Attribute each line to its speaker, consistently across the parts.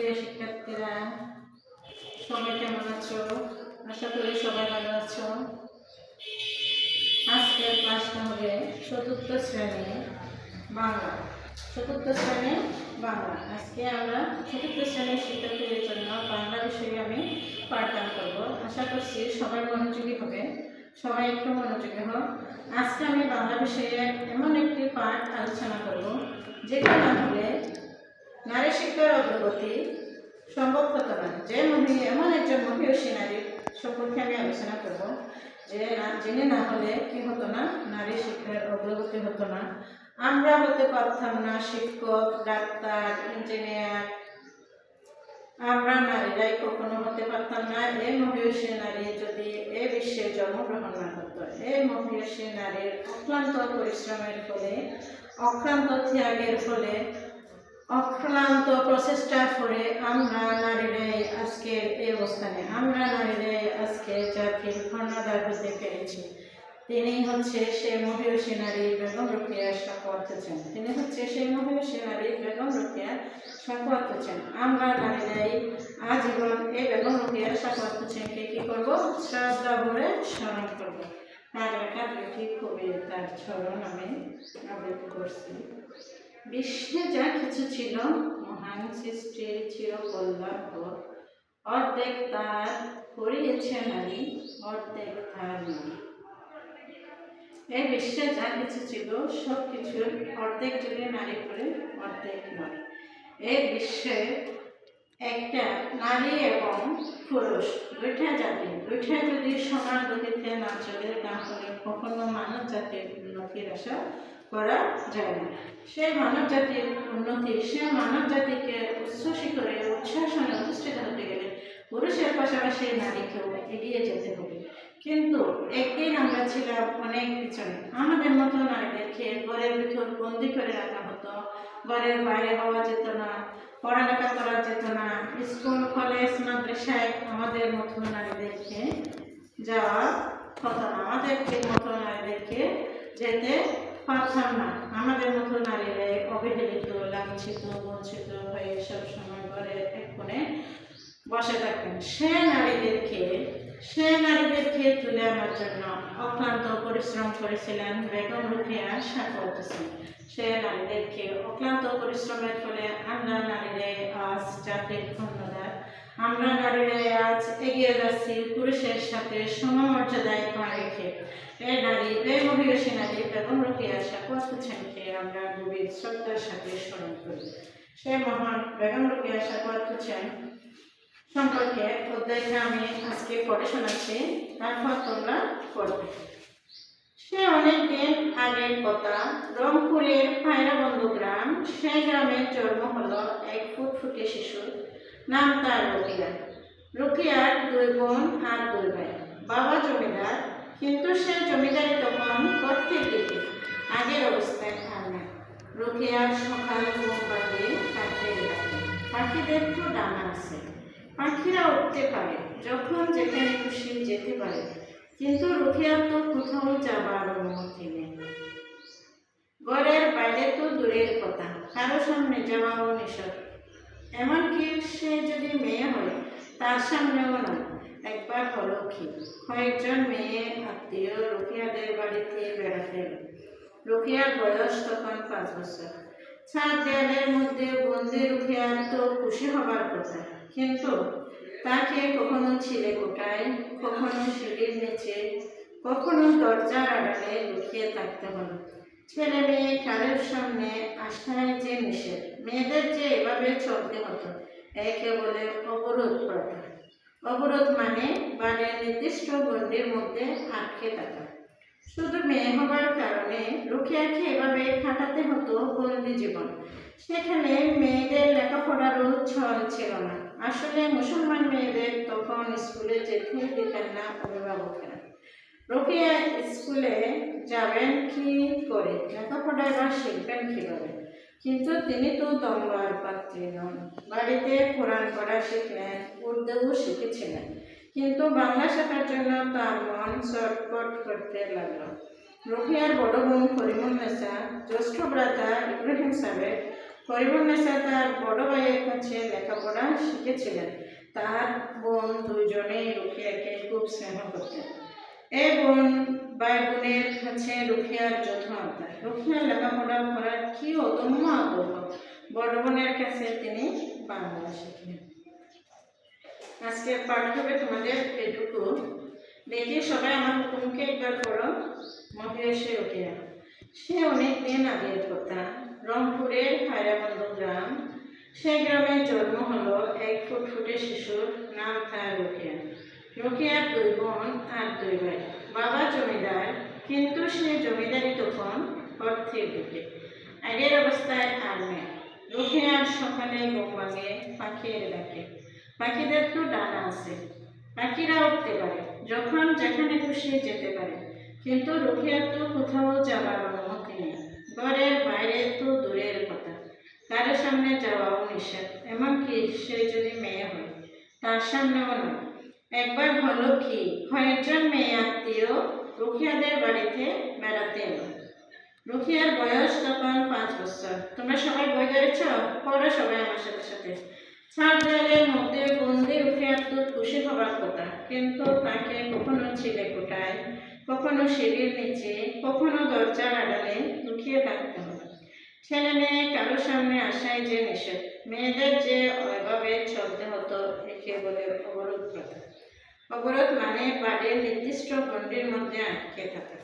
Speaker 1: প্রিয় শিক্ষার্থীরা, সবাই কেমন আছো? আশা করি সবাই ভালো আছো। আজকের ক্লাসটা হবে চতুর্থ শ্রেণি বাংলা। চতুর্থ শ্রেণি বাংলা। আজকে আমরা চতুর্থ শ্রেণির শিক্ষার্থীদের জন্য বাংলা বিষয়ে আমি পাঠদান করব। আশা করছি সবাই মনোযোগী হবে। সবাই একটু মনোযোগী হোক। আজকে আমি বাংলা বিষয়ে এমন একটি পাঠ আলোচনা করব যেটা না হলে নারী শিক্ষার অগ্রগতি সম্ভব হতো না যে মহি এমন একজন মহিষী নারী সম্পর্কে আমি আলোচনা করব যে না জেনে না হলে কি হতো না? নারী শিক্ষার অগ্রগতি হতো না। আমরা হতে পারতাম না শিক্ষক, ডাক্তার, ইঞ্জিনিয়ার। আমরা নারীরাই কখনো হতে পারতাম না। এই মহিষী নারী যদি এ বিশ্বে জন্মগ্রহণ না করতো। এই মহিষী নারীর অক্লান্ত পরিশ্রমের ফলে, অক্লান্ত ত্যাগের ফলে অক্লান্ত প্রচেষ্টার ফলে আমরা নারীরাই আজকের এই অবস্থানে, আমরা নারীরাই আজকে জাতির কর্ণধার হতে পেরেছি। তিনি হচ্ছে সেই মহিষী নারী বেগম রুকিয়া সাকওয়াত হোসেন তিনি হচ্ছে সেই মহিষী নারী বেগম রুকিয়া সাকওয়াত হোসেন আমরা নারীরাই আজীবন এই বেগম রুকিয়া সাকওয়াত হোসেনকে কি করব? শ্রদ্ধা ভরে স্মরণ করব। তার লেখা দুটি কবিতার স্মরণ আমি আবৃত্তি করছি। বিশ্বে যা কিছু ছিল, মহান সৃষ্টির চির কল্যাণ অর্ধেক তার করিয়েছে নারী অর্ধেক তার নারী এই বিশ্বে যা কিছু ছিল সব কিছুর অর্ধেক যদি নারী করে, অর্ধেক নয়। এই বিশ্বে একটা নারী এবং পুরুষ, দুইটা জাতি। দুইটা যদি সমান গতিতে না চলে, তাহলে কখনো মানব জাতির উন্নতির আশা করা যায় না সেই মানব জাতির উন্নতি সে মানব জাতিকে উচ্ছ্বসী করে, উচ্ছ্বাসনে অধিষ্ঠিত হতে গেলে পুরুষের পাশাপাশি নারীকেও এগিয়ে যেতে হবে। কিন্তু একদিন আমরা ছিলাম অনেক পিছনে। আমাদের মতো নারীদেরকে ঘরের ভিতর বন্দি করে রাখা হতো। ঘরের বাইরে হওয়া যেত না, পড়ালেখা করা যেত না। স্কুল, কলেজ, মাদ্রাসায় আমাদের মতো নারীদেরকে যাওয়া হতো না। আমাদেরকে মতো নারীদেরকে যেতে পারতাম না। আমাদের মতো নারীরা অবহেলিত, লাঞ্ছিত, বঞ্চিত হয়ে সব সময় ঘরের এক বসে থাকতেন সে নারীদেরকে সে নারীদেরকে তুলে আনার জন্য অক্লান্ত পরিশ্রম করেছিলেন বেগম সাকওয়াত হোসেন সে নারীদেরকে অক্লান্ত পরিশ্রমের ফলে আমরা নারীরা আজ ধন্যবাদ আমরা নারীরা আজ এগিয়ে যাচ্ছি পুরুষের সাথে সমমর্যাদায় পা রেখে। এই নারী এই মহিষী নারী বেগম রুকিয়া সাকওয়াত হোসেনকে আমরা গভীর শ্রদ্ধার সাথে স্মরণ করি। সে মহান বেগম রুকিয়া সাকওয়াত হোসেন সম্পর্কে অধ্যায়টা আমি আজকে পড়ে শোনাচ্ছি, তারপর তোমরা পড়বে। সে অনেক দিন আগের কথা, রংপুরের পায়রাবন্ধু গ্রাম সেই গ্রামের জন্ম হলো এক ফুটফুটে শিশু নাম তার রুকিয়া। রুকিয়ার দুই বোন আর দুই ভাই। বাবা জমিদার, কিন্তু সে জমিদারি তখন প্রত্যেক দিকে আগের অবস্থায় আর না রুকিয়ার সকাল ঘুম পাখির ডাকে। পাখিদের তো ডানা আছে। পাখিরা উঠতে পারে, যখন যেখানে খুশি যেতে পারে। কিন্তু রুখিয়ার তো কোথাও যাবার অনুমতি নেই। ঘরের বাইরে তো দূরের কথা। কারও সামনে যাওয়াও নিষেধ। এমনকি সে যদি মেয়ে হয়, তার সামনেও নয় একবার হলো কি? কয়েকজন মেয়ে আত্মীয় রুখিয়াদের বাড়িতে বেড়াতে এলো। রুখিয়ার বয়স তখন পাঁচ বছর। চার দেয়ালের মধ্যে বন্দি রুখিয়ার তো খুশি হবার কথা। কিন্তু তাকে কখনো ছিলে কোটায় কখনো সিঁড়ির নিচে, কখনো দরজার আড়ালে লুকিয়ে থাকতে হলো। ছেলে মেয়ে কারের সামনে আসায় যে নিষেধ। মেয়েদের যে এভাবে চলতে হতো একে বলে অবরোধ করা অবরোধ মানে বাড়ির নির্দিষ্ট গণ্ডির মধ্যে আটকে থাকা। শুধু মেয়ে হবার কারণে রুখিয়াকে এভাবে কাটাতে হতো বন্দি জীবন। সেখানে মেয়েদের লেখাপড়ারও ছল ছিল না। আসলে মুসলমান মেয়েদের তখন স্কুলে যেতে দিতেন না অভিভাবকেরা। রোকেয়া স্কুলে যাবেন কি করে? লেখাপড়ায় বা শিখবেন কীভাবে? কিন্তু তিনি তো দমবার পাত্রী নন। বাড়িতে কোরআন পড়া শিখলেন, উর্দুও শিখেছিলেন। কিন্তু বাংলা শেখার জন্য তার মন চটপট করতে লাগল। রোহিয়ার বড় বোন করিমুন্নেসা জ্যেষ্ঠ ভ্রাতা ইব্রাহিম সাহেব করিমুন্নেসা তার বড় ভাইয়ের কাছে লেখাপড়া শিখেছিলেন। তার বোন দুজনেই রুখিয়াকে খুব স্নেহ করতেন। এই বোন ভাই বোনের কাছে রুখিয়ার যত্ন আবদার। রুখিয়ার লেখাপড়া করার কি অদম্য আগ্রহ বড় বোনের কাছে তিনি বাংলা শিখলেন। আজকের পাঠ হবে তোমাদের এটুকু। দেখি সবাই আমার হুকুমকে একবার পড়ো। মহেশে রুখিয়া সে অনেক দিন আগের কথা রংপুরের হায়রাবন্দ গ্রাম। সেই গ্রামে জন্ম হলো এক ফুটফুটে শিশুর নাম তার রুকিয়া। রুকিয়ার দুই বোন আর দুই ভাই বাবা জমিদার কিন্তু সে জমিদারি তখন অর্থের দিকে আগের অবস্থায় আর নেই রুকিয়ার সকালে ভাঙে পাখির ডাকে। পাখিদের তো ডানা আছে। পাখিরা উঠতে পারে, যখন যেখানে খুশি যেতে পারে। কিন্তু রুখিয়ার তো কোথাও যাওয়ার অনুমতি নেই। ঘরের বাইরে তো দূরের কথা। কারোর সামনে যাওয়াও নিষেধ, এমনকি সে যদি মেয়ে হয়, তার সামনেও নয়। একবার হলো কি, কয়েকজন মেয়ে আত্মীয় রুখিয়াদের বাড়িতে বেড়াতে এলো। রুখিয়ার বয়স তখন পাঁচ বছর। তোমরা সবাই বই ধরেছ? পড়ো সবাই আমার সাথে সাথে। ছাদ দেয়ালের মধ্যে বন্দি রুখিয়ার তো খুশি হবার কথা। কিন্তু তাকে কখনো ছেলে কোটায়, কখনো সিঁড়ির নিচে, কখনো দরজার আড়ালে লুকিয়ে থাকতে হবে ছেলে মেয়ে কারোর সামনে আসাই যে নিষেধ, মেয়েদের যে অভাবে চলতে হতো, একে বলে অবরোধ প্রথা। অবরোধ মানে বাড়ির নির্দিষ্ট গণ্ডির মধ্যে আটকে থাকা।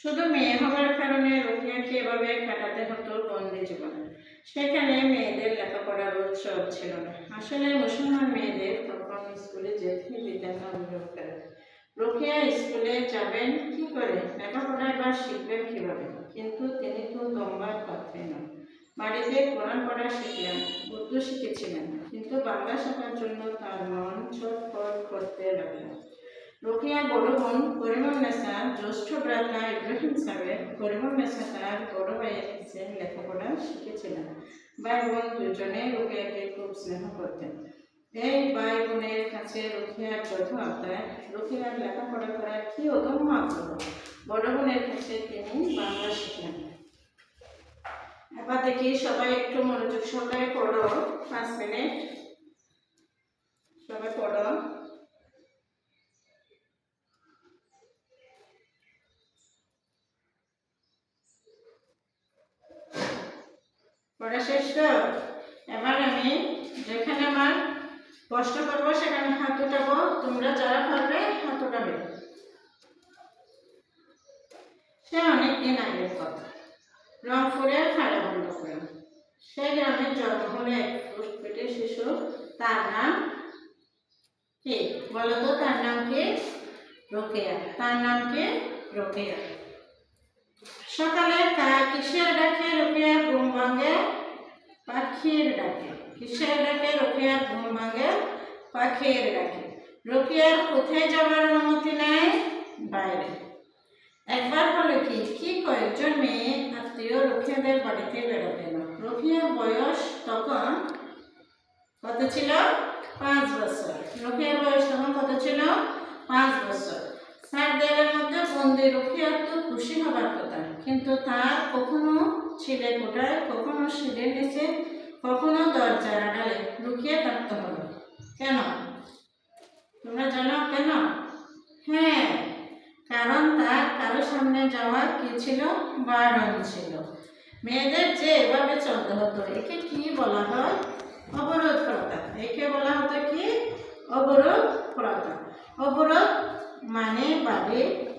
Speaker 1: শুধু মেয়ে হওয়ার কারণে রুকিয়াকে এভাবে কাটাতে হতো বন্দি জীবন। সেখানে মেয়েদের লেখাপড়ার উৎসব ছিল না। আসলে মুসলমান মেয়েদের তখন স্কুলে যেতেই দিতেন না অভিভাবকেরা রোকেয়া স্কুলে যাবেন কি করে? লেখাপড়ায় বা শিখবেন কীভাবে? কিন্তু তিনি তো দম্বার পাত্রে নন বাড়িতে কোরআন পড়া শিখলেন উর্দু শিখেছিলেন, কিন্তু বাংলা শেখার জন্য তার মন ছটফট করতে লাগলেন। রোকেয়া বড় বোন করিমুল নেসা জ্যৈষ্ঠ ভ্রাতা ইব্রাহিম সাহেব করিমুল নেসা তার বড় ভাইয়ের কাছে লেখাপড়া শিখেছিলেন ভাই বোন দুজনে রোকেয়াকে খুব স্নেহ করতেন এই ভাই বোনের কাছে রুখিয়ার যথা আবদার রুখিয়ার লেখাপড়া করার কি অদম্য আগ্রহ বড় বোনের কাছে তিনি বাংলা শিখলেন এবার দেখি সবাই একটু মনোযোগ সহকারে পড়ো পাঁচ মিনিট। সবাই পড়ো পড়া শেষ তো এবার আমি যেখানে আমার কষ্ট করব, সেখানে হাত উঠাবো তোমরা যারা পারবে হাত উঠাবে সে অনেক দিন আগের কথা। রংপুরে খাড়া বন্ধ করে সে গ্রামে জন্ম হলো এক শিশু। তার নাম কি? বলো তো, তার নাম কি? রোকেয়া। তার নাম কি? রোকেয়া। সকালে কিসের ডাকে রোকেয়া ঘুম ভাঙে? পাখির ডাকে। কিসের ডাকে রোকেয়ার ঘুম ভাঙে? পাখির ডাকে। রোকেয়ার কোথায় যাবার অনুমতি নেয়? বাইরে। একবার হলো কি কি কয়েকজন মেয়ে আত্মীয় রোকেয়াদের বাড়িতে বেড়াতে এলো রোকেয়ার বয়স তখন কত ছিল? পাঁচ বছর। রোকেয়ার বয়স তখন কত ছিল? পাঁচ বছর। মধ্যে বন্দি রোকেয়ার তো খুশি হবার কথা। কিন্তু তার কখনো ছিলে কোটায় কখনো শিলের নিচে, কখনো দরজার আড়ালে লুকিয়ে থাকতে হবে। কেন? তোমরা জানো কেন? হ্যাঁ কারণ তার কারও সামনে যাওয়ার কি ছিল? বারণ ছিল। মেয়েদের যে এভাবে চলতে হতো, একে কি বলা হয়? অবরোধ প্রথা একে বলা হতো কি? অবরোধ প্রথা অবরোধ মানে বাড়ি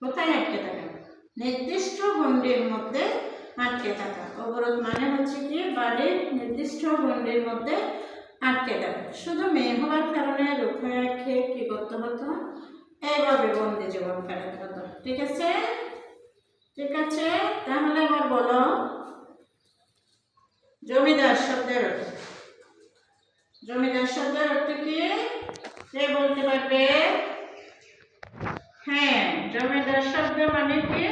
Speaker 1: কোথায় আটকে থাকা? নির্দিষ্ট গণ্ডির মধ্যে আটকে থাকা। অবরোধ মানে হচ্ছে কি? বাড়ির নির্দিষ্ট গণ্ডির মধ্যে আটকে থাকা। শুধু মেয়ে হওয়ার কারণে রুখায়াকে কি করতে হতো? এইভাবে বন্দি জীবন কাটাতে হতো। ঠিক আছে? ঠিক আছে? তাহলে আবার বলো। জমিদার শব্দের অর্থ জমিদার শব্দের অর্থ কি? কে বলতে পারবে? হ্যাঁ জমিদার শব্দ মানে কি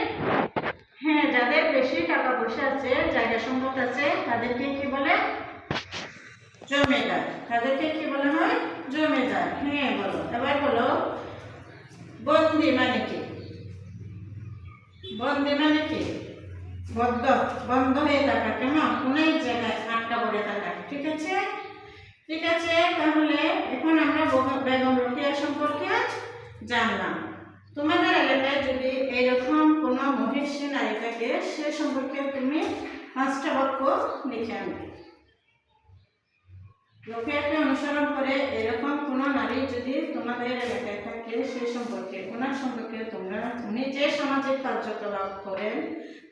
Speaker 1: হ্যাঁ যাদের বেশি টাকা পয়সা আছে, জায়গা সম্পদ আছে, তাদেরকে কি বলে? জমিদার। তাদেরকে কি বলা হয়? জমিদার। হ্যাঁ বলো। এবার বলো, বন্দি মানে কি? বন্দি মানে কি? বদ্ধ। বন্ধ হয়ে থাকা, কেমন? কোন জায়গায় আছে? ঠিক আছে, তাহলে এখন আমরা বেগম রোকেয়া সম্পর্কে জানলাম। তোমাদের এলাকায় যদি এরকম কোনো মহিষী নারী থাকে সে সম্পর্কে তুমি পাঁচটা বাক্য লিখে আনবে। রোকেয়াকে অনুসরণ করে এরকম কোনো নারী যদি তোমাদের এলাকায় থাকে, সে সম্পর্কে, ওনার সম্পর্কে তোমরা উনি যে সামাজিক কার্যকলাপ করেন,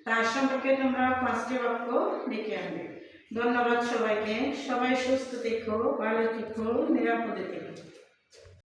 Speaker 1: তার সম্পর্কে তোমরা পাঁচটি বাক্য লিখে আনবে। ধন্যবাদ সবাইকে। সবাই সুস্থ থেকো, ভালো থেকো, নিরাপদে থেকো।